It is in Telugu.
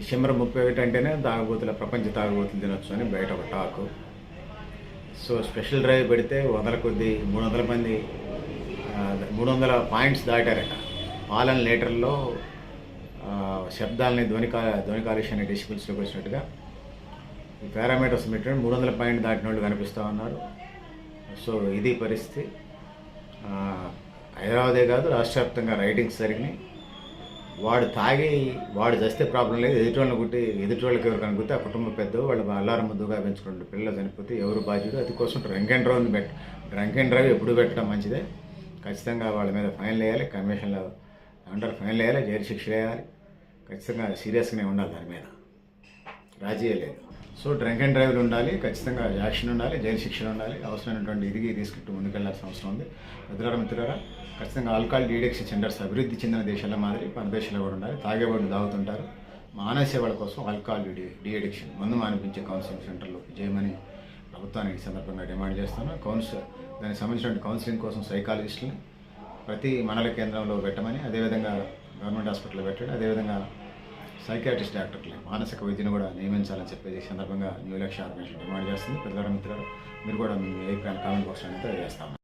డిసెంబర్ ముప్పై ఒకటి అంటేనే తాగుబోతుల ప్రపంచ తాగుబోతుల దినోత్సవం అని బయట ఒక టాక్ సో స్పెషల్ డ్రైవ్ పెడితే వందల కొద్ది మూడు వందల మంది మూడు వందల పాయింట్స్ దాటారట. పాలన లీటర్లో శబ్దాలని ధ్వని కా ధ్వని కాలుష్యాన్ని డెసిబుల్స్లోకి వచ్చినట్టుగా ఈ పారామీటర్స్ పెట్టిన మూడు వందల పాయింట్ దాటిన వాళ్ళు కనిపిస్తూ ఉన్నారు. సో ఇది పరిస్థితి. హైదరాబాదే కాదు రాష్ట్ర వ్యాప్తంగా రైటింగ్స్ జరిగినాయి. వాడు తాగి వాడు చస్తే ప్రాబ్లం లేదు. ఎదుటి వాళ్ళని కుట్టి ఎదుటి వాళ్ళకి ఎవరు కనుకుంటే ఆ కుటుంబ పెద్ద వాళ్ళు అల్లారం ముద్దుగా పెంచుకుంటారు పిల్లలు చనిపోతే ఎవరు బాధ్యుడు అది కోసం డ్రంక్ అండ్ డ్రైవ్ని పెట్ట డ్రంక్ అండ్ డ్రైవ్ ఎప్పుడు పెట్టడం మంచిదే. ఖచ్చితంగా వాళ్ళ మీద ఫైన్ వేయాలి కమిషన్లో అంటారు ఫైన్ వేయాలి జైలు శిక్ష వేయాలి. ఖచ్చితంగా సీరియస్గానే ఉండాలి దాని మీద. రాజీ లేదు. సో డ్రంక్ అండ్ డ్రైవ్లు ఉండాలి ఖచ్చితంగా యాక్షన్ ఉండాలి జైలు శిక్షణ ఉండాలి అవసరమైనటువంటి ఇదిగి తీసుకుంటూ ముందుకెళ్ళాల్సిన అవసరం ఉంది. మిత్రులారా మిత్రులారా ఖచ్చితంగా ఆల్కహాల్ డీడక్షన్ సెంటర్స్ అభివృద్ధి చెందిన దేశాల మాదిరి మన దేశంలో కూడా ఉండాలి. తాగేవాళ్ళు తాగుతుంటారు. మానేసే వాళ్ళ కోసం ఆల్కహాల్ డీ అడిక్షన్ మందు మానిపించే కౌన్సిలింగ్ సెంటర్లు చేయమని ప్రభుత్వానికి ఈ సందర్భంగా డిమాండ్ చేస్తాను కౌన్సిల్ దానికి సంబంధించిన కౌన్సిలింగ్ కోసం సైకాలజిస్టులని ప్రతి మండల కేంద్రంలో పెట్టమని అదేవిధంగా గవర్నమెంట్ హాస్పిటల్లో పెట్టండి అదేవిధంగా సైకాట్రిస్ట్ డాక్టర్లు మానసిక వైద్యుని కూడా నియమించాలని చెప్పేసి సందర్భంగా న్యూ లక్ష్య ఆర్గనైజేషన్ డిమాండ్ చేస్తుంది. పిల్లల మిత్రులు మీరు కూడా మీ అభిప్రాయాన్ని కామెంట్ బాక్స్లో తెలియజేస్తాము.